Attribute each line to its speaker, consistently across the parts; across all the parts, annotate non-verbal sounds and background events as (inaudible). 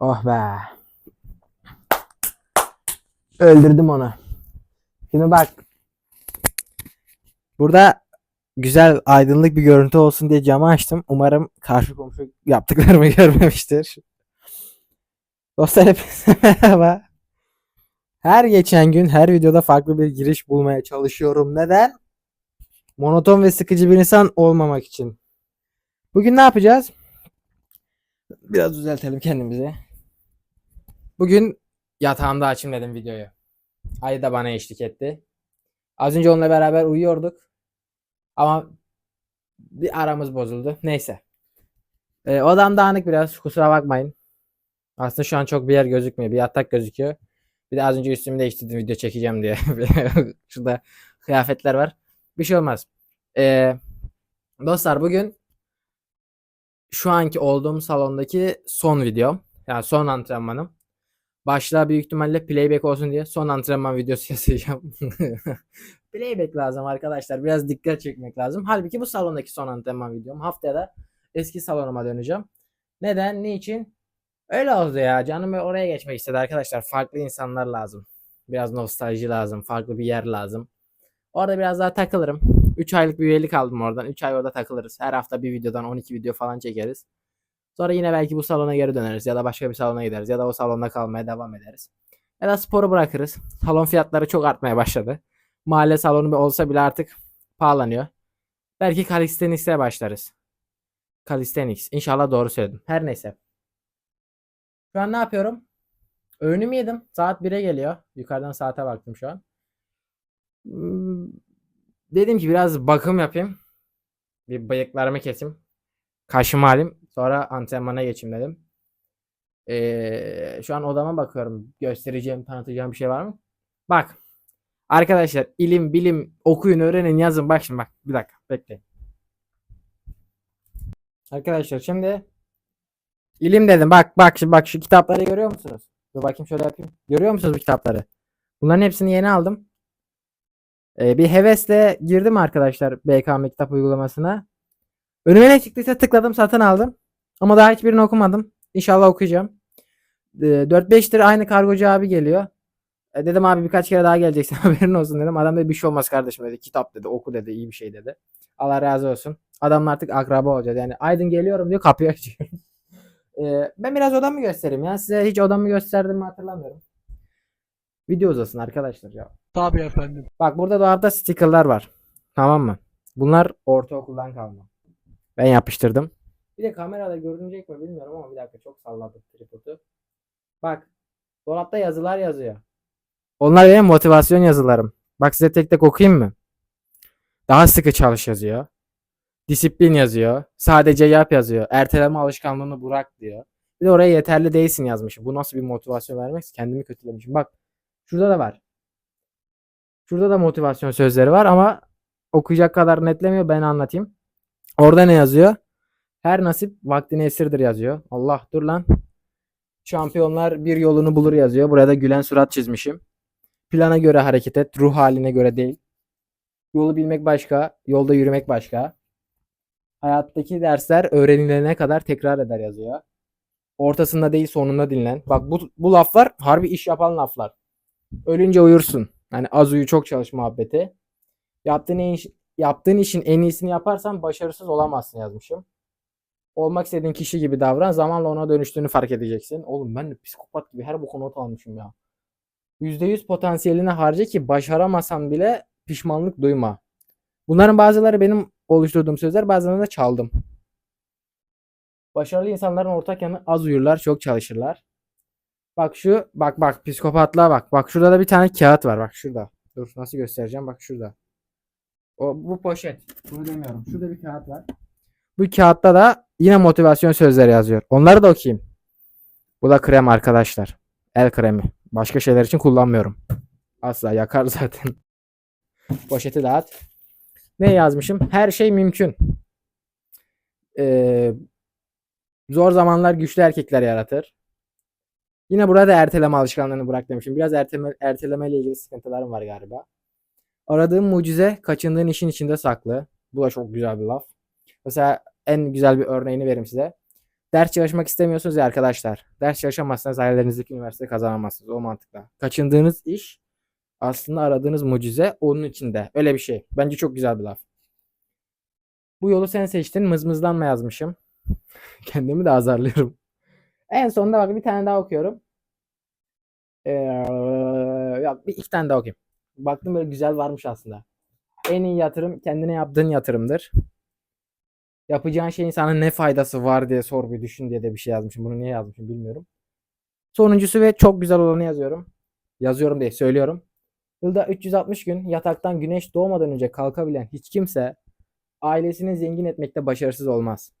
Speaker 1: Oh be. Öldürdüm onu. Şimdi bak. Burada güzel aydınlık bir görüntü olsun diye camı açtım. Umarım karşı komşu yaptıklarımı (laughs) görmemiştir. Dostlar hepinize (laughs) merhaba. Her geçen gün her videoda farklı bir giriş bulmaya çalışıyorum. Neden? Monoton ve sıkıcı bir insan olmamak için. Bugün ne yapacağız? Biraz düzeltelim kendimizi. Bugün yatağımda açayım dedim videoyu. Ayı da bana eşlik etti. Az önce onunla beraber uyuyorduk. Ama bir aramız bozuldu. Neyse. Ee, odam dağınık biraz. Kusura bakmayın. Aslında şu an çok bir yer gözükmüyor. Bir yatak gözüküyor. Bir de az önce üstümü değiştirdim video çekeceğim diye. (laughs) Şurada kıyafetler var. Bir şey olmaz. Ee, dostlar bugün şu anki olduğum salondaki son videom. Yani son antrenmanım. Başlığa büyük ihtimalle playback olsun diye son antrenman videosu (laughs) yazacağım. (laughs) playback lazım arkadaşlar. Biraz dikkat çekmek lazım. Halbuki bu salondaki son antrenman videom. Haftaya da eski salonuma döneceğim. Neden? Niçin? Öyle oldu ya. Canım oraya geçmek istedi arkadaşlar. Farklı insanlar lazım. Biraz nostalji lazım. Farklı bir yer lazım. Orada biraz daha takılırım. 3 aylık bir üyelik aldım oradan. 3 ay orada takılırız. Her hafta bir videodan 12 video falan çekeriz. Sonra yine belki bu salona geri döneriz ya da başka bir salona gideriz ya da o salonda kalmaya devam ederiz. Ya da sporu bırakırız. Salon fiyatları çok artmaya başladı. Mahalle salonu bir olsa bile artık pahalanıyor. Belki calisthenics'e başlarız. Calisthenics. İnşallah doğru söyledim. Her neyse. Şu an ne yapıyorum? Öğünümü yedim. Saat 1'e geliyor. Yukarıdan saate baktım şu an. Hmm, Dedim ki biraz bakım yapayım. Bir bıyıklarımı keseyim. Kaşımı alayım. Sonra antrenmana geçeyim dedim. Ee, şu an odama bakıyorum. Göstereceğim, tanıtacağım bir şey var mı? Bak. Arkadaşlar ilim, bilim okuyun, öğrenin, yazın. Bak şimdi bak. Bir dakika bekleyin. Arkadaşlar şimdi ilim dedim. Bak bak şimdi bak şu kitapları görüyor musunuz? Dur bakayım şöyle yapayım. Görüyor musunuz bu kitapları? Bunların hepsini yeni aldım. Ee, bir hevesle girdim arkadaşlar BKM kitap uygulamasına. Önüme ne çıktıysa tıkladım satın aldım. Ama daha hiçbirini okumadım. İnşallah okuyacağım. Ee, 4-5 lira aynı kargocu abi geliyor. E, dedim abi birkaç kere daha geleceksin (laughs) haberin olsun dedim. Adam dedi bir şey olmaz kardeşim dedi. Kitap dedi oku dedi iyi bir şey dedi. Allah razı olsun. Adamla artık akraba olacağız. Yani Aydın geliyorum diyor kapıyı açıyor. (laughs) Ee, ben biraz odamı göstereyim ya. Size hiç odamı gösterdim mi hatırlamıyorum. Video uzasın arkadaşlar ya.
Speaker 2: Tabii efendim.
Speaker 1: Bak burada dolapta stickerlar var. Tamam mı? Bunlar ortaokuldan kalma. Ben yapıştırdım. Bir de kamerada görünecek mi bilmiyorum ama bir dakika çok salladım tripodu. Bak dolapta yazılar yazıyor. Onlar benim motivasyon yazılarım. Bak size tek tek okuyayım mı? Daha sıkı çalış yazıyor. Disiplin yazıyor. Sadece yap yazıyor. Erteleme alışkanlığını bırak diyor. Bir de oraya yeterli değilsin yazmışım. Bu nasıl bir motivasyon vermek? Kendimi kötülemişim. Bak şurada da var. Şurada da motivasyon sözleri var ama okuyacak kadar netlemiyor. Ben anlatayım. Orada ne yazıyor? Her nasip vaktini esirdir yazıyor. Allah dur lan. Şampiyonlar bir yolunu bulur yazıyor. Buraya da gülen surat çizmişim. Plana göre hareket et. Ruh haline göre değil. Yolu bilmek başka. Yolda yürümek başka. Hayattaki dersler öğrenilene kadar tekrar eder yazıyor. Ortasında değil sonunda dinlen. Bak bu, bu laflar harbi iş yapan laflar. Ölünce uyursun. Yani az uyu çok çalış muhabbeti. Yaptığın, iş, yaptığın işin en iyisini yaparsan başarısız olamazsın yazmışım. Olmak istediğin kişi gibi davran. Zamanla ona dönüştüğünü fark edeceksin. Oğlum ben de psikopat gibi her boku not almışım ya. %100 potansiyelini harca ki başaramasan bile pişmanlık duyma. Bunların bazıları benim oluşturduğum sözler bazılarını da çaldım. Başarılı insanların ortak yanı az uyurlar, çok çalışırlar. Bak şu bak bak psikopatlığa bak. Bak şurada da bir tane kağıt var bak şurada. Dur nasıl göstereceğim bak şurada. O bu poşet. Bunu demiyorum. Şurada bir kağıt var. Bu kağıtta da yine motivasyon sözleri yazıyor. Onları da okuyayım. Bu da krem arkadaşlar. El kremi. Başka şeyler için kullanmıyorum. Asla yakar (laughs) zaten. Poşeti dağıt. Ne yazmışım? Her şey mümkün. Ee, zor zamanlar güçlü erkekler yaratır. Yine burada erteleme alışkanlığını bırak demişim. Biraz erteleme, erteleme ile ilgili sıkıntılarım var galiba. Aradığın mucize kaçındığın işin içinde saklı. Bu da çok güzel bir laf. Mesela en güzel bir örneğini vereyim size. Ders çalışmak istemiyorsunuz ya arkadaşlar. Ders çalışamazsanız hayallerinizdeki üniversite kazanamazsınız. O mantıkla. Kaçındığınız iş aslında aradığınız mucize onun içinde. Öyle bir şey. Bence çok güzel bir laf. Bu yolu sen seçtin. Mızmızlanma yazmışım. (laughs) Kendimi de azarlıyorum. En sonunda bak bir tane daha okuyorum. Ee, ya bir iki tane daha okuyayım. Baktım böyle güzel varmış aslında. En iyi yatırım kendine yaptığın yatırımdır. Yapacağın şeyin sana ne faydası var diye sor bir düşün diye de bir şey yazmışım. Bunu niye yazmışım bilmiyorum. Sonuncusu ve çok güzel olanı yazıyorum. Yazıyorum diye söylüyorum. Yılda 360 gün yataktan güneş doğmadan önce kalkabilen hiç kimse ailesini zengin etmekte başarısız olmaz.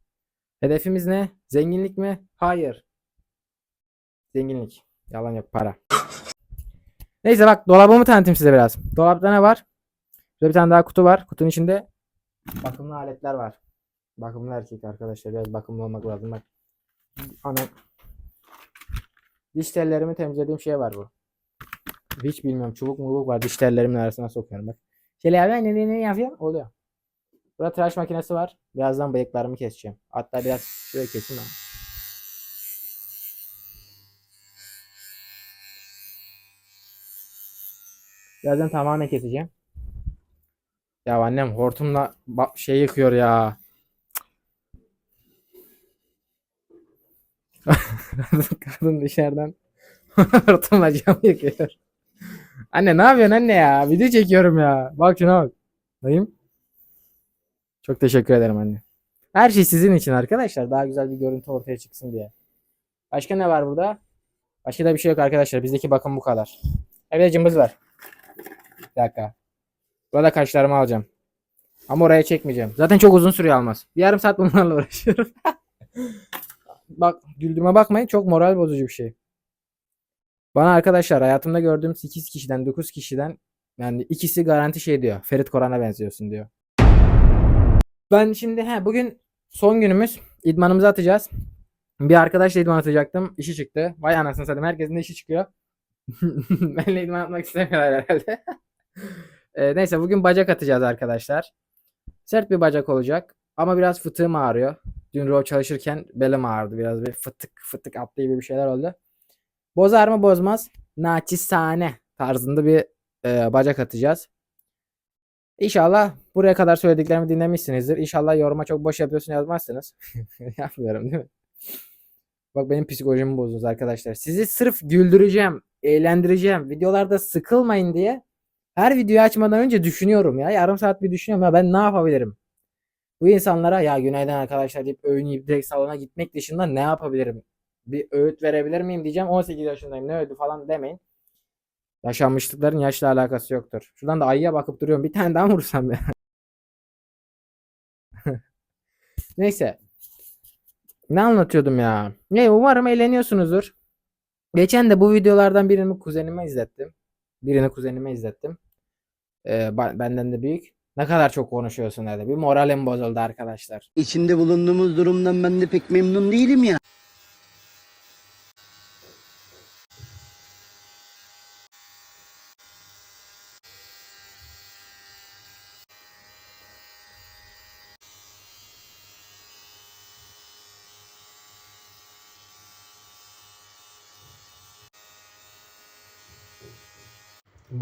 Speaker 1: Hedefimiz ne? Zenginlik mi? Hayır. Zenginlik. Yalan yok para. Neyse bak dolabımı tanıtayım size biraz. Dolapta ne var? Şurada bir tane daha kutu var. Kutunun içinde bakımlı aletler var. Bakımlı erkek arkadaşlar. Biraz bakımlı olmak lazım. Bak. Ana. Diş tellerimi temizlediğim şey var bu. Hiç bilmiyorum. Çubuk mubuk var. Diş tellerimin arasına sokuyorum bak. Şöyle abi ne, ne, ne yapıyorum? Oluyor. Burada tıraş makinesi var. Birazdan bıyıklarımı keseceğim. Hatta biraz şöyle keseyim ama. Birazdan tamamen keseceğim. Ya annem hortumla şey yıkıyor ya. (laughs) Kadın dışarıdan (laughs) hortumla cam yıkıyor. Anne ne yapıyorsun anne ya? Video çekiyorum ya. Bak şuna bak. Dayım. Çok teşekkür ederim anne. Her şey sizin için arkadaşlar. Daha güzel bir görüntü ortaya çıksın diye. Başka ne var burada? Başka da bir şey yok arkadaşlar. Bizdeki bakım bu kadar. Evet cımbız var. Bir dakika. Burada kaşlarımı alacağım. Ama oraya çekmeyeceğim. Zaten çok uzun sürüyor almaz. Bir yarım saat bunlarla (laughs) uğraşıyorum. Bak güldüğüme bakmayın. Çok moral bozucu bir şey. Bana arkadaşlar hayatımda gördüğüm 8 kişiden 9 kişiden yani ikisi garanti şey diyor. Ferit Koran'a benziyorsun diyor. Ben şimdi he bugün son günümüz. İdmanımızı atacağız. Bir arkadaşla idman atacaktım. İşi çıktı. Vay anasını satayım. Herkesin de işi çıkıyor. (laughs) Benle idman atmak istemiyorlar herhalde. Ee, neyse bugün bacak atacağız arkadaşlar. Sert bir bacak olacak. Ama biraz fıtığım ağrıyor. Dün row çalışırken belim ağrıdı. Biraz bir fıtık fıtık attı gibi bir şeyler oldu. Bozar mı bozmaz. Naçizane tarzında bir e, bacak atacağız. İnşallah buraya kadar söylediklerimi dinlemişsinizdir. İnşallah yoruma çok boş yapıyorsun yazmazsınız. (laughs) Yapmıyorum değil mi? Bak benim psikolojimi bozdunuz arkadaşlar. Sizi sırf güldüreceğim, eğlendireceğim. Videolarda sıkılmayın diye her videoyu açmadan önce düşünüyorum ya. Yarım saat bir düşünüyorum ya ben ne yapabilirim? Bu insanlara ya günaydın arkadaşlar deyip yiyip direkt salona gitmek dışında ne yapabilirim? Bir öğüt verebilir miyim diyeceğim. 18 yaşındayım ne öğütü falan demeyin. Yaşanmışlıkların yaşla alakası yoktur. Şuradan da ayıya bakıp duruyorum. Bir tane daha vursam ya? (laughs) Neyse. Ne anlatıyordum ya? Ne umarım eğleniyorsunuzdur. Geçen de bu videolardan birini kuzenime izlettim. Birini kuzenime izlettim. Ba- benden de büyük. Ne kadar çok konuşuyorsun dedi. Bir moralim bozuldu arkadaşlar.
Speaker 2: İçinde bulunduğumuz durumdan ben de pek memnun değilim ya.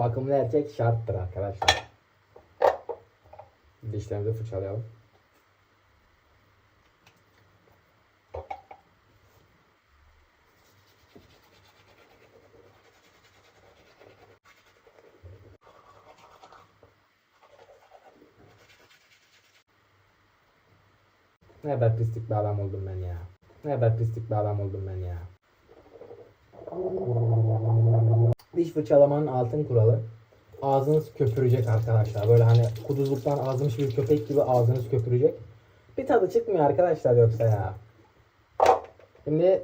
Speaker 1: Bakımlı erkek şarttır arkadaşlar. Dişlerimizi fırçalayalım. Ne kadar pislik bir adam oldum ben ya. Ne kadar pislik bir adam oldum ben ya. Diş fırçalamanın altın kuralı. Ağzınız köpürecek arkadaşlar. Böyle hani kuduzluktan azmış bir köpek gibi ağzınız köpürecek. Bir tadı çıkmıyor arkadaşlar yoksa ya. Şimdi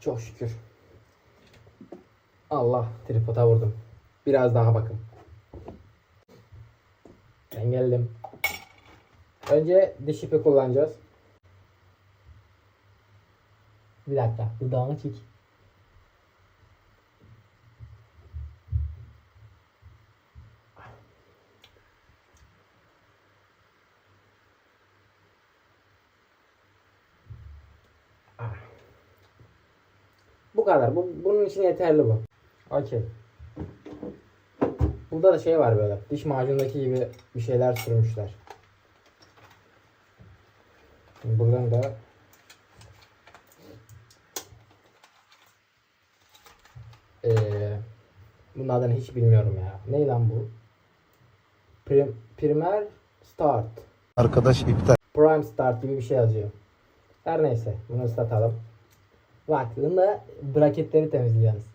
Speaker 1: çok şükür. Allah tripoda vurdum. Biraz daha bakın. Ben geldim. Önce diş ipi kullanacağız. Bir dakika. Dudağını çek. Bu kadar. Bu, bunun için yeterli bu. Okey. Burada da şey var böyle. Diş macundaki gibi bir şeyler sürmüşler. Şimdi buradan da Ee, bunun adını hiç bilmiyorum ya. Ne lan bu? Prim, primer Start.
Speaker 2: Arkadaş iptal.
Speaker 1: Prime Start gibi bir şey yazıyor. Her neyse bunu ıslatalım. Bak bunda braketleri temizleyeceğiz.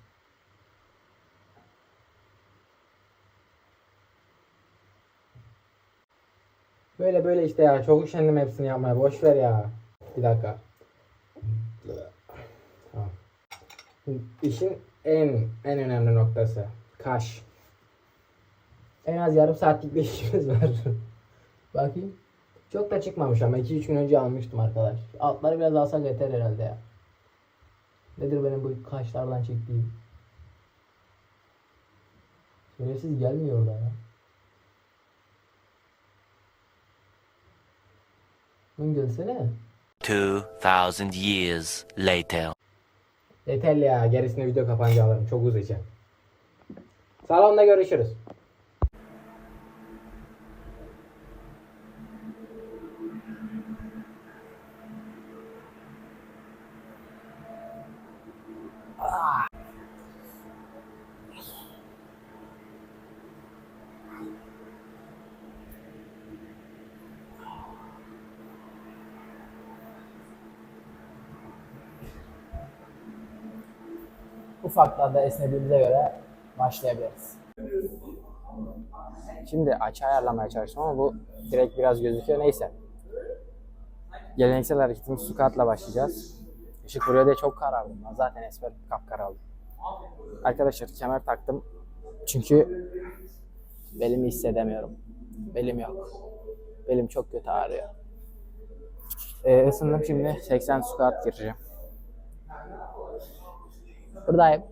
Speaker 1: Böyle böyle işte ya. Çok üşendim hepsini yapmaya. Boş ver ya. Bir dakika. İşin en en önemli noktası. Kaş. En az yarım saatlik bir işimiz var. (laughs) Bakayım. Çok da çıkmamış ama 2-3 gün önce almıştım arkadaş. Altları biraz alsak yeter herhalde ya. Nedir benim bu kaşlardan çektiğim? Şerefsiz gelmiyor da ya. Lan gelsene.
Speaker 3: 2,000 years later.
Speaker 1: Yeterli ya. Gerisini video kapanınca alırım. Çok uzayacak. Salonda görüşürüz. Ufaklarda esnediğimize göre başlayabiliriz. Şimdi açı ayarlamaya çalıştım ama bu direkt biraz gözüküyor. Neyse. Geleneksel hareketimiz sukatla başlayacağız. Işık buraya da çok karardı. Ben zaten esmer kapkara aldım. Arkadaşlar kemer taktım. Çünkü belimi hissedemiyorum. Belim yok. Belim çok kötü ağrıyor. Ee, ısındım şimdi 80 squat gireceğim. Buradayım.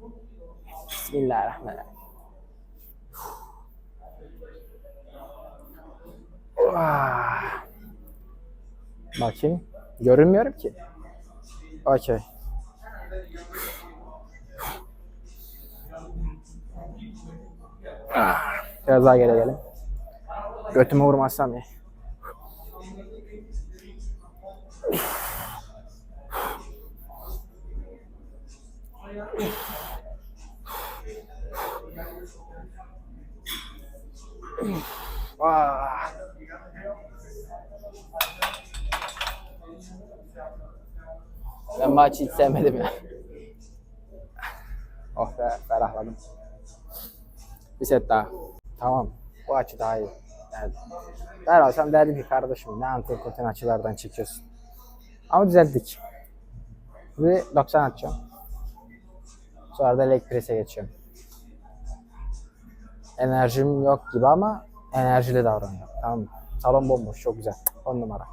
Speaker 1: Bismillahirrahmanirrahim. Ah. Bakayım. Görünmüyorum ki. Okey. Ah. Biraz daha geri gelelim. Götüme vurmazsam iyi. Ah. Ben maçı hiç sevmedim ya. (laughs) Oh be ferahladım. Bir set daha. Tamam. Bu açı daha iyi. Yani, ben olsam derdim ki kardeşim ne antrikotin açılardan çekiyorsun. Ama düzelttik. Ve 90 atacağım. Sonra da leg press'e geçiyorum. Enerjim yok gibi ama enerjili davranıyorum. Tamam mı? Salon bomboş. Çok güzel. 10 numara.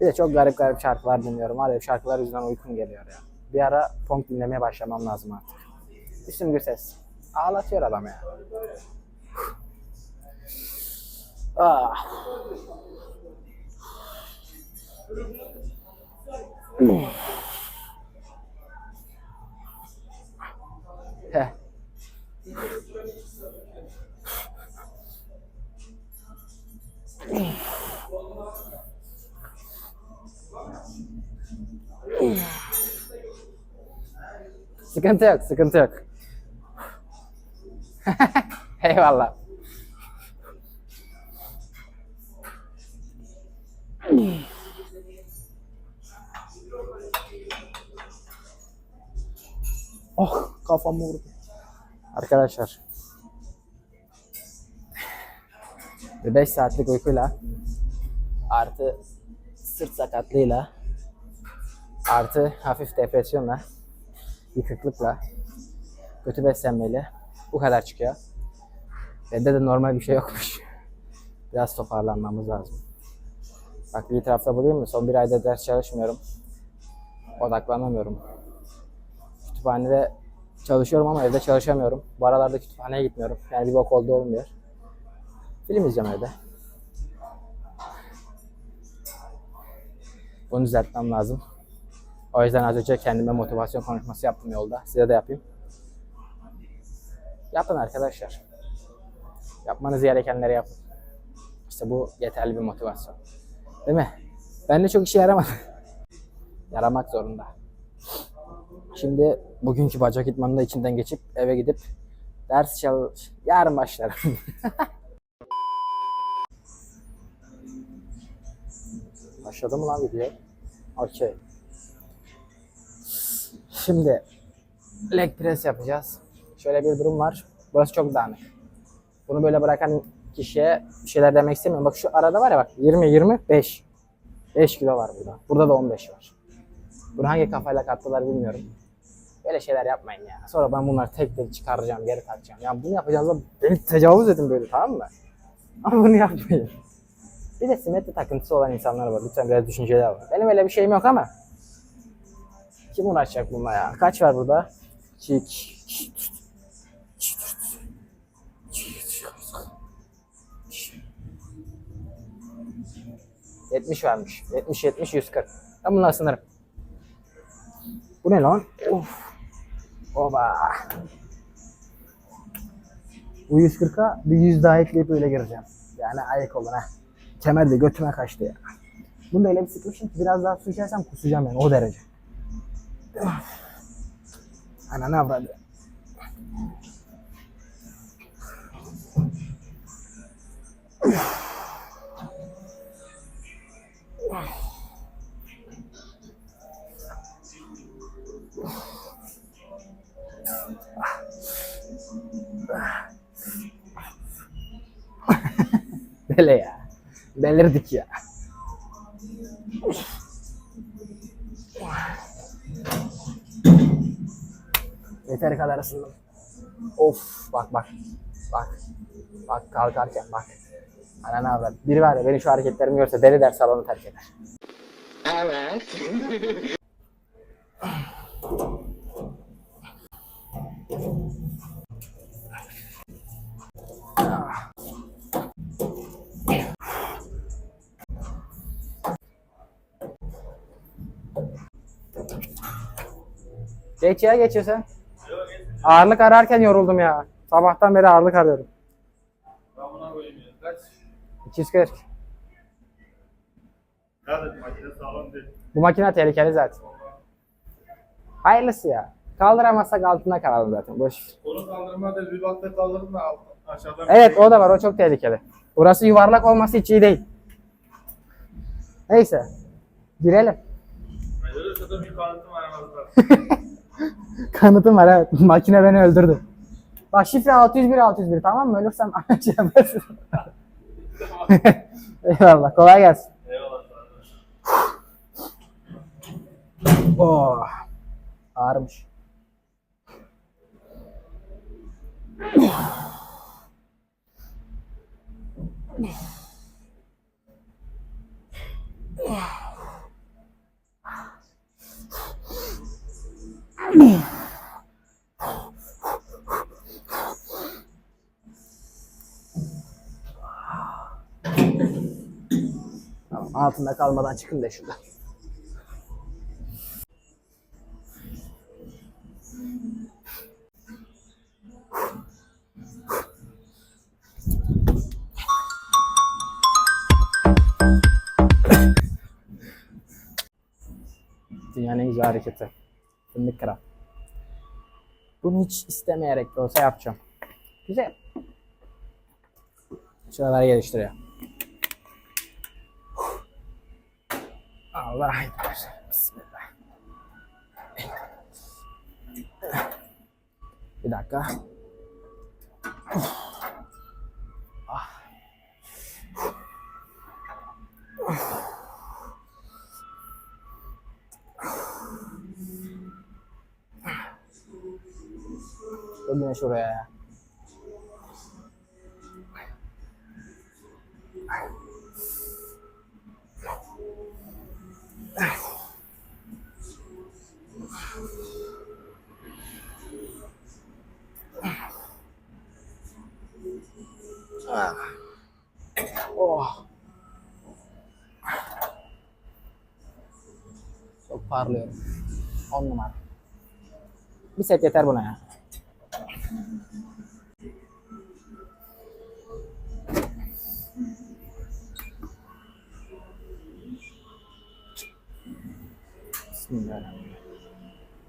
Speaker 1: Bir de çok garip garip şarkılar dinliyorum. Var ya şarkılar yüzünden uykum geliyor ya. Bir ara punk dinlemeye başlamam lazım artık. Üstün bir ses. Ağlatıyor adam ya. Ah. Heh. Sıkıntı yok, sıkıntı yok. (laughs) Eyvallah. Oh, kafam vurdu. Arkadaşlar. 5 saatlik uykuyla artı sırt sakatlığıyla artı hafif depresyonla yıkıklıkla kötü beslenmeyle bu kadar çıkıyor. Bende de normal bir şey yokmuş. (laughs) Biraz toparlanmamız lazım. Bak bir itirafta bulayım mı? Son bir ayda ders çalışmıyorum. Odaklanamıyorum. Kütüphanede çalışıyorum ama evde çalışamıyorum. Bu aralarda kütüphaneye gitmiyorum. Yani bir bok oldu olmuyor. Film izleyeceğim evde. Bunu düzeltmem lazım. O yüzden az önce kendime motivasyon konuşması yaptım yolda. Size de yapayım. Yapın arkadaşlar. Yapmanız gerekenleri yapın. İşte bu yeterli bir motivasyon. Değil mi? Ben de çok işe yaramadı. (laughs) Yaramak zorunda. Şimdi bugünkü bacak idmanını da içinden geçip eve gidip ders çalış. Yarın başlarım. (laughs) Başladı mı lan video? Okey. Şimdi leg press yapacağız. Şöyle bir durum var. Burası çok dağınık. Bunu böyle bırakan kişiye bir şeyler demek istemiyorum. Bak şu arada var ya bak 20 20 5. 5 kilo var burada. Burada da 15 var. Bunu hangi kafayla kattılar bilmiyorum. Böyle şeyler yapmayın ya. Sonra ben bunları tek tek çıkaracağım, geri takacağım. Ya bunu yapacağınızda beni tecavüz edin böyle tamam mı? Ama bunu yapmayın. Bir de simetri takıntısı olan insanlar var. Lütfen biraz düşünceli olun. Benim öyle bir şeyim yok ama. Kim uğraşacak bununla ya? Kaç var burada? 2, 70 varmış. 70, 70, 140. Ben bunları sınırım. Bu ne lan? Of. Oba. Bu 140'a bir 100 daha ekleyip öyle gireceğim. Yani ayak olun ha. Kemer de götüme kaçtı ya. Bunu da öyle bir sıkmışım ki biraz daha su içersem kusacağım yani o derece. Ana ne avradı? Dele ya. Delirdik ya. Yeteri kadar ısındım. Of bak bak. Bak. Bak kalkarken bak. Ana ne haber? Biri var ya beni şu hareketlerimi görse deli der salonu terk eder. (laughs) Geç ya geçiyorsun. Ağırlık ararken yoruldum ya. Sabahtan beri ağırlık arıyorum.
Speaker 4: Amına koyayım ya. Kaç?
Speaker 1: 240.
Speaker 4: Hadi makine sağlam değil.
Speaker 1: Bu makine tehlikeli zaten. Hayırlısı ya. Kaldıramazsak altında kalalım zaten. Boş.
Speaker 4: Onu kaldırma da bir batta kaldırın da aşağıdan.
Speaker 1: Evet o da var. O çok tehlikeli. Burası yuvarlak olması hiç iyi değil. Neyse. Girelim.
Speaker 4: Ölürse de bir kanıtım aramızda. (laughs) (laughs)
Speaker 1: Kanıtım var evet. (laughs) Makine beni öldürdü. Bak şifre 601 601 tamam mı? Ölürsem (laughs) şey yaparsın. Eyvallah. Kolay gelsin.
Speaker 4: Eyvallah.
Speaker 1: Oh. Ağırmış. Tamam, altında kalmadan çıkın da şuradan. Dünyanın en güzel hareketi. Fındık kıran. Bunu hiç istemeyerek de olsa yapacağım. Güzel. Şuraları geliştiriyor. Allah ekber. Bismillah. Bir dakika. Bugün şuraya ya. Oh. Çok parlıyorum. 10 numara. Bir set yeter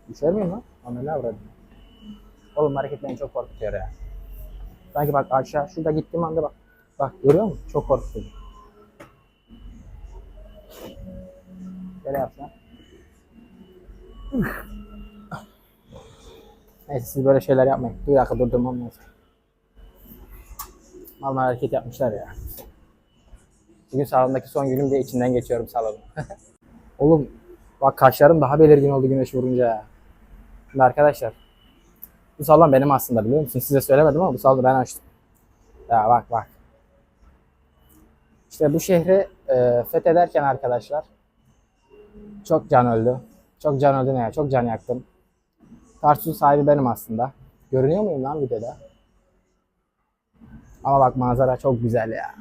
Speaker 1: Düşer miyim lan? Ne avradım? Oğlum hareket beni çok korkutuyor ya. Sanki bak aşağı şurada gittiğim anda bak. Bak görüyor musun? Çok korkutucu. Böyle yapsana. Neyse siz böyle şeyler yapmayın. Bir dakika durdurmam lazım. Mal hareket yapmışlar ya. Bugün salondaki son günüm diye içinden geçiyorum salonu. (laughs) Oğlum bak kaşlarım daha belirgin oldu güneş vurunca. Şimdi arkadaşlar bu salon benim aslında biliyor musun? Size söylemedim ama bu salonu ben açtım. Ya bak bak. İşte bu şehri e, fethederken arkadaşlar çok can öldü. Çok can öldü ne ya? Çok can yaktım. Tarsus sahibi benim aslında. Görünüyor muyum lan videoda? Ama bak manzara çok güzel ya.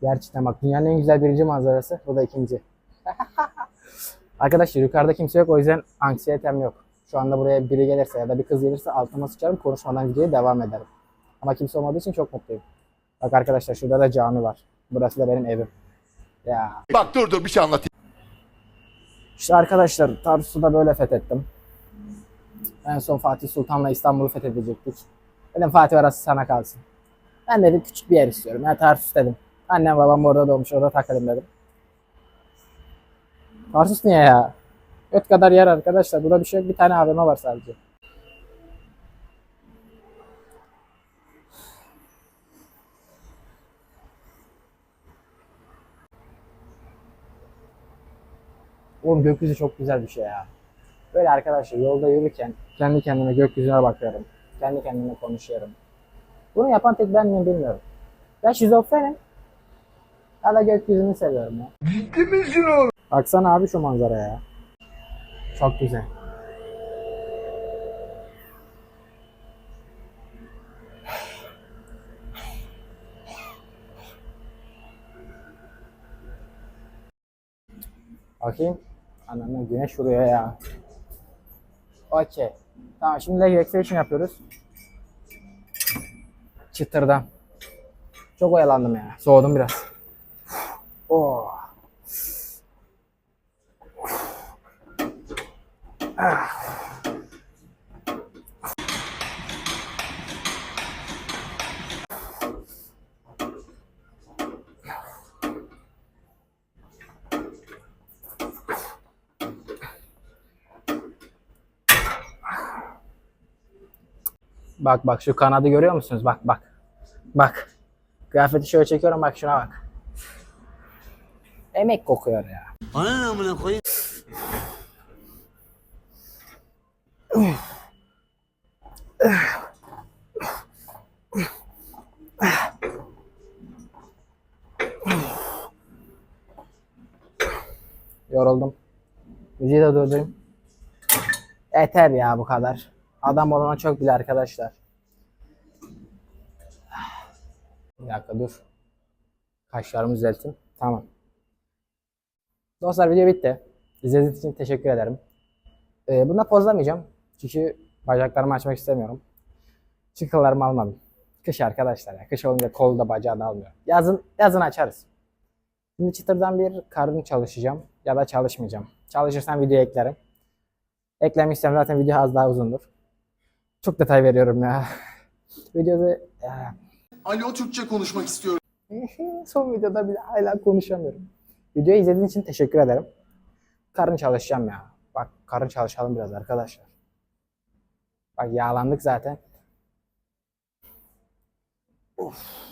Speaker 1: Gerçekten bak dünyanın en güzel birinci manzarası. Bu da ikinci. (laughs) Arkadaşlar yukarıda kimse yok o yüzden anksiyetem yok. Şu anda buraya biri gelirse ya da bir kız gelirse altıma sıçarım konuşmadan videoya devam ederim. Ama kimse olmadığı için çok mutluyum. Bak arkadaşlar şurada da cami var. Burası da benim evim. Ya
Speaker 5: Bak dur dur bir şey anlatayım.
Speaker 1: işte arkadaşlar Tarsus'u böyle fethettim. En son Fatih Sultan'la İstanbul'u fethedecektik. Dedim Fatih arası sana kalsın. Ben dedim küçük bir yer istiyorum. Ya Tarsus dedim. Annem babam orada doğmuş orada takılayım dedim. Tarsus niye ya? Göt kadar yer arkadaşlar. Burada bir şey. Bir tane AVM var sadece. Oğlum gökyüzü çok güzel bir şey ya. Böyle arkadaşlar yolda yürürken kendi kendime gökyüzüne bakıyorum. Kendi kendime konuşuyorum. Bunu yapan tek ben miyim bilmiyorum. Ben şizofrenim. Ya da gökyüzünü seviyorum ya.
Speaker 5: Ciddi misin oğlum?
Speaker 1: Baksana abi şu manzaraya ya. Çok güzel. Bakayım. Ananı güneş vuruyor ya. Okey. Tamam şimdi leg extension yapıyoruz. Çıtırdan. Çok oyalandım ya. Soğudum biraz. Oh. Bak bak şu kanadı görüyor musunuz? Bak bak. Bak. Kıyafeti şöyle çekiyorum bak şuna bak. Emek kokuyor ya.
Speaker 2: Ana amına koyayım.
Speaker 1: Yoruldum. Müziği de durdurayım. Yeter ya bu kadar. Adam olana çok bile arkadaşlar. Bir dakika dur. Kaşlarımı düzelteyim. Tamam. Dostlar video bitti. İzlediğiniz için teşekkür ederim. Ee, bunda pozlamayacağım. Çünkü bacaklarımı açmak istemiyorum. Çıkılarımı almadım. Kış arkadaşlar ya. Kış olunca kolu da bacağı da almıyor. Yazın, yazın açarız. Şimdi çıtırdan bir karın çalışacağım ya da çalışmayacağım. Çalışırsam video eklerim. Eklemişsem zaten video az daha uzundur. Çok detay veriyorum ya. (laughs) Videoda ya,
Speaker 5: Alo Türkçe konuşmak istiyorum. (laughs)
Speaker 1: son videoda bile hala konuşamıyorum. Videoyu izlediğiniz için teşekkür ederim. Karın çalışacağım ya. Bak karın çalışalım biraz arkadaşlar. Bak yağlandık zaten. Of.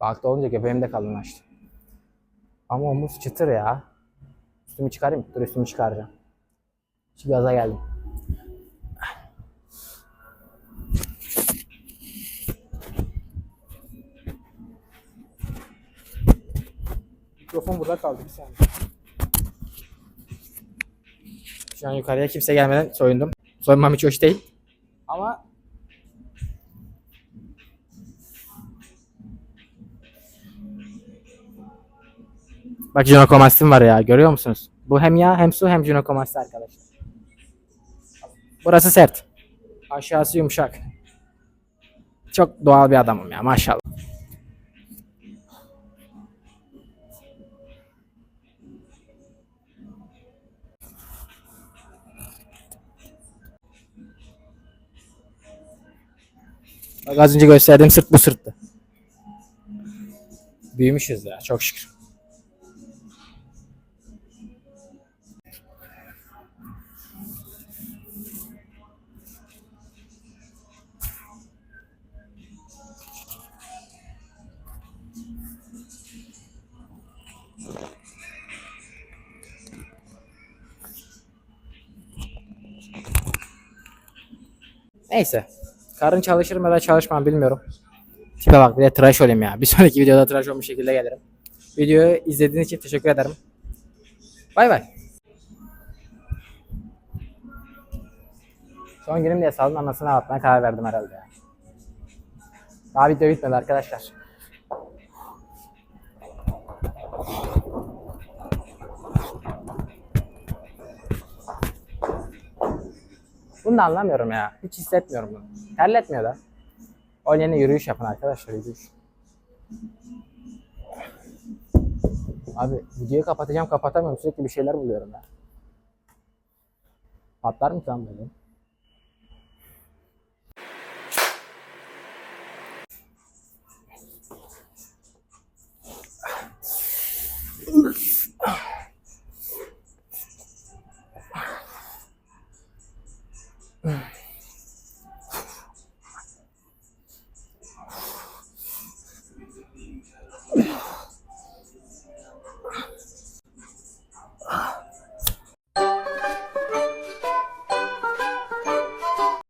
Speaker 1: Bak da olunca göbeğim de kalınlaştı. Ama omuz çıtır ya. Üstümü çıkarayım. Dur üstümü çıkaracağım. Şu gaza geldim. Mikrofon burada kaldı bir saniye. Şu an yukarıya kimse gelmeden soyundum. Soyunmam hiç hoş değil. Ama Bak jinekomastim var ya görüyor musunuz? Bu hem yağ hem su hem jinekomasti arkadaşlar. Burası sert. Aşağısı yumuşak. Çok doğal bir adamım ya maşallah. Bak az önce gösterdiğim sırt bu sırttı. Büyümüşüz ya çok şükür. Neyse. Karın çalışır mı ya da çalışmam bilmiyorum. Tipe bak bir de tıraş olayım ya. Bir (laughs) sonraki videoda tıraş olmuş şekilde gelirim. Videoyu izlediğiniz için teşekkür ederim. Bay bay. Son günüm diye salın anasını ağlatmaya karar verdim herhalde. Daha video bitmedi arkadaşlar. Bunu da anlamıyorum ya. Hiç hissetmiyorum bunu. Terletmiyor da. O yerine yürüyüş yapın arkadaşlar yürüyüş. Abi videoyu kapatacağım kapatamıyorum sürekli bir şeyler buluyorum ya. Patlar mı tam böyle?